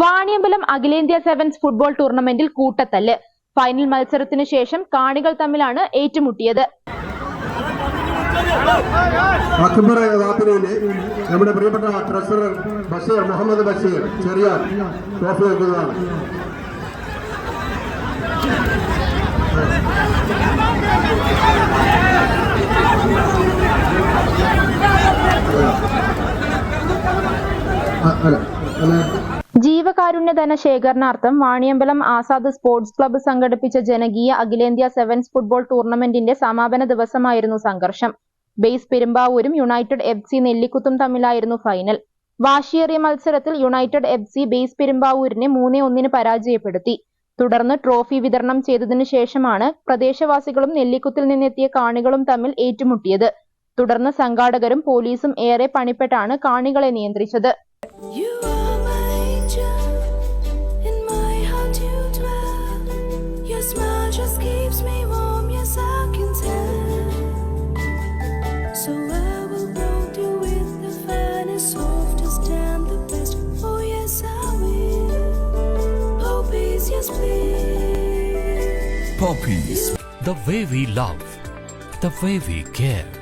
വാണിയമ്പലം അഖിലേന്ത്യാ sevens football ടൂർണമെന്റിൽ കൂട്ടത്തല്ല്. Final മത്സരത്തിനു ശേഷം കാണികൾ തമ്മിലാണ് ഏറ്റുമുട്ടിയത്. അക്ബർ വാപ്പിനയിലെ നമ്മുടെ പ്രിയപ്പെട്ട ട്രഷറർ ബഷീർ മുഹമ്മദ് ബഷീർ ചെറിയ ട്രോഫി വെക്കുന്നതാണ്. അല്ല അല്ല. ജീവകാരുണ്യധന ശേഖരണാർത്ഥം വാണിയമ്പലം ആസാദ് സ്പോർട്സ് ക്ലബ്ബ് സംഘടിപ്പിച്ച ജനകീയ അഖിലേന്ത്യാ സെവൻസ് ഫുട്ബോൾ ടൂർണമെന്റിന്റെ സമാപന ദിവസമായിരുന്നു സംഘർഷം. ബേസ് പെരുമ്പാവൂരും യുണൈറ്റഡ് എഫ് സി നെല്ലിക്കുത്തും തമ്മിലായിരുന്നു ഫൈനൽ. വാശിയേറിയ മത്സരത്തിൽ യുണൈറ്റഡ് എഫ് സി ബേസ് പെരുമ്പാവൂരിനെ മൂന്നേ ഒന്നിന് പരാജയപ്പെടുത്തി. തുടർന്ന് ട്രോഫി വിതരണം ചെയ്തതിനു ശേഷമാണ് പ്രദേശവാസികളും നെല്ലിക്കുത്തിൽ നിന്നെത്തിയ കാണികളും തമ്മിൽ ഏറ്റുമുട്ടിയത്. തുടർന്ന് സംഘാടകരും പോലീസും ഏറെ പണിപ്പെട്ടാണ് കാണികളെ നിയന്ത്രിച്ചത്. Softest and the best. Oh yes I will. Yes please. Poppies, the way we love, the way we care.